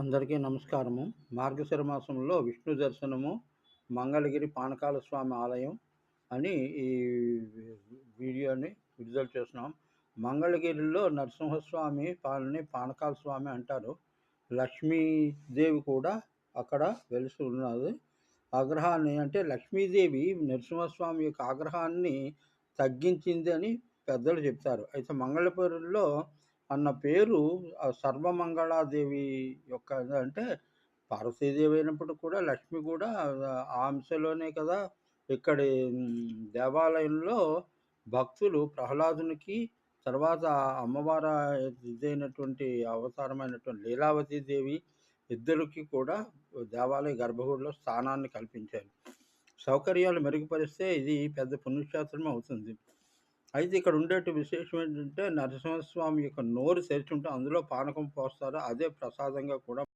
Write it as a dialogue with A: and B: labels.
A: అందరికీ నమస్కారము. మార్గశిర మాసంలో విష్ణు దర్శనము మంగళగిరి పానకాల స్వామి ఆలయం అని ఈ వీడియోని విడుదల చేస్తున్నాం. మంగళగిరిలో నరసింహస్వామి పాలని పానకాల స్వామి అంటారు. లక్ష్మీదేవి కూడా అక్కడ వెలిసి ఉన్నది. ఆగ్రహాన్ని అంటే లక్ష్మీదేవి నరసింహస్వామి యొక్క ఆగ్రహాన్ని తగ్గించింది అని పెద్దలు చెప్తారు. అయితే మంగళపురంలో అన్న పేరు సర్వమంగళాదేవి యొక్క అంటే పార్వతీదేవి అయినప్పుడు కూడా లక్ష్మి కూడా ఆ అంశలోనే కదా. ఇక్కడి దేవాలయంలో భక్తులు ప్రహ్లాదునికి తర్వాత అమ్మవారు ఇదైనటువంటి అవతారమైనటువంటి లీలావతి దేవి ఇద్దరికి కూడా దేవాలయ గర్భగుడిలో స్థానాన్ని కల్పించారు. సౌకర్యాలు మెరుగుపరిస్తే ఇది పెద్ద పుణ్యక్షేత్రం అవుతుంది. అయితే ఇక్కడ ఉండేటి విశేషం ఏంటంటే నరసింహస్వామి యొక్క నోరు తెరిచి ఉంటే అందులో పానకం పోస్తారు. అదే ప్రసాదంగా కూడా